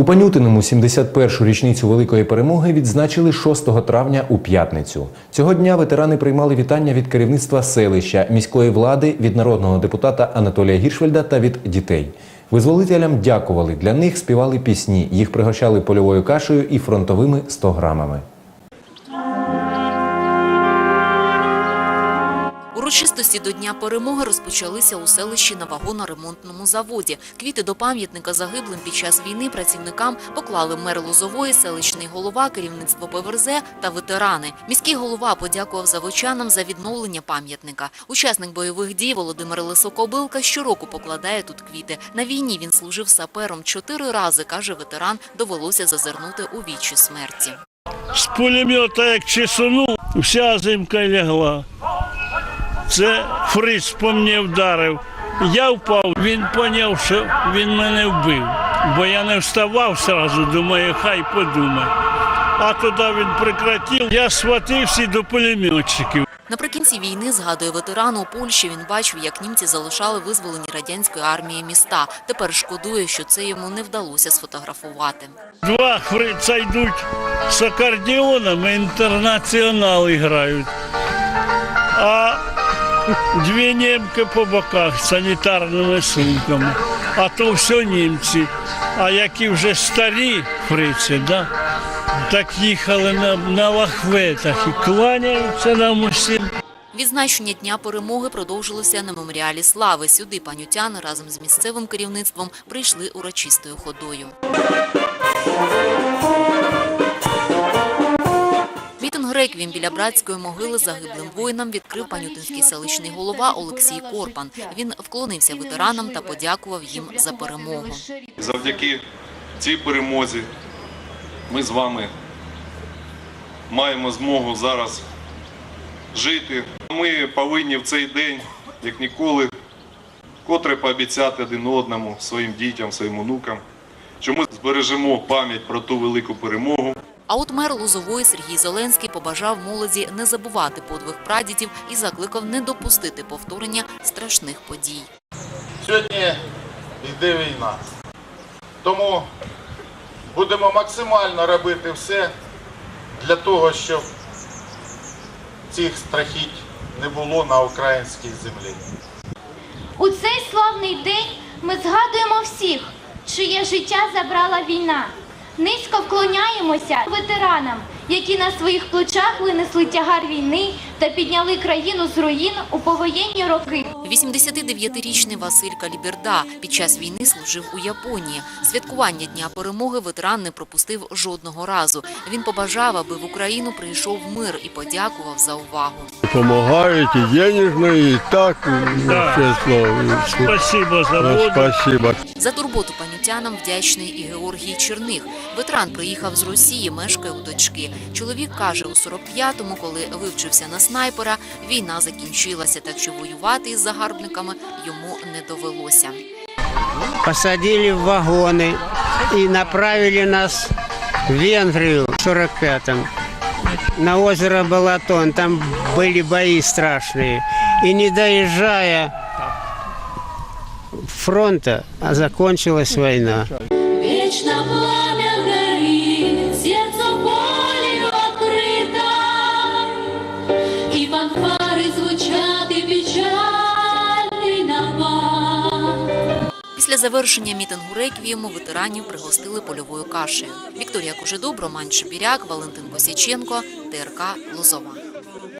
У Панютиному 71-шу річницю великої перемоги відзначили 6 травня у п'ятницю. Цього дня ветерани приймали вітання від керівництва селища, міської влади, від народного депутата Анатолія Гіршвельда та від дітей. Визволителям дякували. Для них співали пісні. Їх пригощали польовою кашею і фронтовими 100 грамами. Урочистості до Дня перемоги розпочалися у селищі на вагоноремонтному заводі. Квіти до пам'ятника загиблим під час війни працівникам поклали мер Лозової, селищний голова, керівництво ПВРЗ та ветерани. Міський голова подякував заводчанам за відновлення пам'ятника. Учасник бойових дій Володимир Лисокобилка щороку покладає тут квіти. На війні він служив сапером чотири рази, каже ветеран, довелося зазирнути у вічі смерті. З пулемета як чесунув, вся зимка лягла. Це фриц по мені вдарив. Я впав, він зрозумів, що він мене вбив. Бо я не вставав одразу, думаю, хай подумає. А тоді він прекратив, я схватився до пулеметчиків. Наприкінці війни, згадує ветеран, у Польщі він бачив, як німці залишали визволені радянської армії міста. Тепер шкодує, що це йому не вдалося сфотографувати. Два фрица йдуть з акордеонами, інтернаціонали грають. А дві німки по боках санітарними сумками. А то все німці. А які вже старі фриці, да? так їхали на, на лахветах і кланяються нам усім. Відзначення Дня перемоги продовжилося на меморіалі слави. Сюди панютяни разом з місцевим керівництвом прийшли урочистою ходою. Реквієм біля братської могили загиблим воїнам відкрив панютинський селищний голова Олексій Корпан. Він вклонився ветеранам та подякував їм за перемогу. Завдяки цій перемозі ми з вами маємо змогу зараз жити. Ми повинні в цей день, як ніколи, вкотре пообіцяти один одному, своїм дітям, своїм онукам, що ми збережемо пам'ять про ту велику перемогу. А от мер Лозової Сергій Зеленський побажав молоді не забувати подвиг прадідів і закликав не допустити повторення страшних подій. Сьогодні йде війна. Тому будемо максимально робити все для того, щоб цих страхіть не було на українській землі. У цей славний день ми згадуємо всіх, чиє життя забрала війна. Низько вклоняємося ветеранам, які на своїх плечах винесли тягар війни та підняли країну з руїн у повоєнні роки. 89-річний Василь Каліберда під час війни служив у Японії. Святкування Дня перемоги ветеран не пропустив жодного разу. Він побажав, аби в Україну прийшов мир і подякував за увагу. Помогають і денежно, і так, Да. Спасибо за Ну, воду. Спасибо. За турботу панютянам вдячний і Георгій Черних. Ветеран приїхав з Росії, мешкає у дочки. Чоловік каже, у 45-му, коли вивчився на снайпера, війна закінчилася, так що воювати із загарбниками йому не довелося. посадили в вагоны и направили нас в Венгрию в 45-м. На озеро Балатон, там были бои страшные. И не доезжая фронта, а закончилась война. Вечно пламя горит, сердце болью открыто, И фанфары звучат, и Після завершення мітингу реквієму ветеранів пригостили польовою кашею. Вікторія Кожедуб, Роман Шебіряк, Валентин Косяченко, ТРК Лозова.